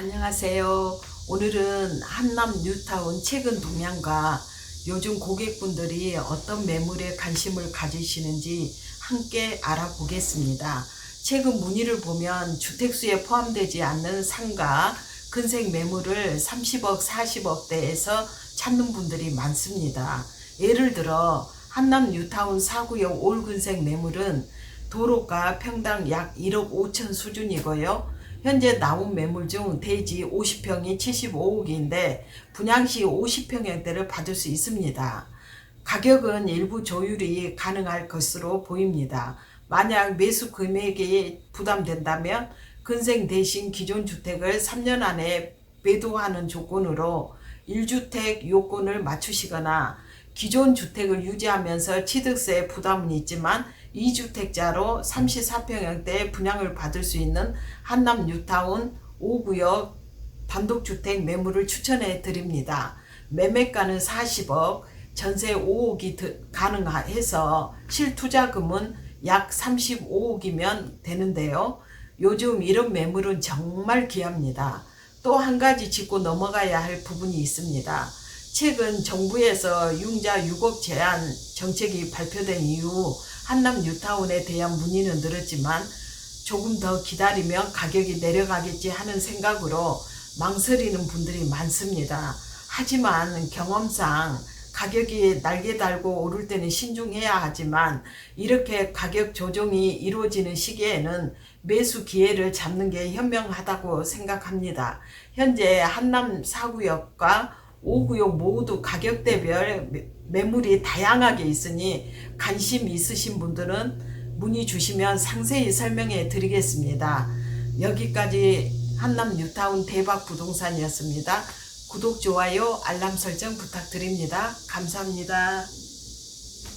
안녕하세요. 오늘은 한남 뉴타운 최근 동향과 요즘 고객분들이 어떤 매물에 관심을 가지시는지 함께 알아보겠습니다. 최근 문의를 보면 주택수에 포함되지 않는 상가, 근생 매물을 30억, 40억대에서 찾는 분들이 많습니다. 예를 들어 한남 뉴타운 4구역 올근생 매물은 도로가 평당 약 1억 5천 수준이고요. 현재 나온 매물 중 대지 50평이 75억인데 분양시 50평형대를 받을 수 있습니다. 가격은 일부 조율이 가능할 것으로 보입니다. 만약 매수 금액이 부담된다면 근생 대신 기존 주택을 3년 안에 매도하는 조건으로 1주택 요건을 맞추시거나 기존 주택을 유지하면서 취득세 부담은 있지만 2주택자로 34평형대 분양을 받을 수 있는 한남 뉴타운 5구역 단독주택 매물을 추천해 드립니다. 매매가는 40억, 전세 5억이 가능해서 실투자금은 약 35억이면 되는데요. 요즘 이런 매물은 정말 귀합니다. 또 한 가지 짚고 넘어가야 할 부분이 있습니다. 최근 정부에서 융자 6억 제한 정책이 발표된 이후 한남 뉴타운에 대한 문의는 늘었지만 조금 더 기다리면 가격이 내려가겠지 하는 생각으로 망설이는 분들이 많습니다. 하지만 경험상 가격이 날개 달고 오를 때는 신중해야 하지만 이렇게 가격 조정이 이루어지는 시기에는 매수 기회를 잡는 게 현명하다고 생각합니다. 현재 한남 4구역과 5구역 모두 가격대별 매- 매물이 다양하게 있으니 관심 있으신 분들은 문의 주시면 상세히 설명해 드리겠습니다. 여기까지 한남 뉴타운 대박 부동산이었습니다. 구독, 좋아요, 알람 설정 부탁드립니다. 감사합니다.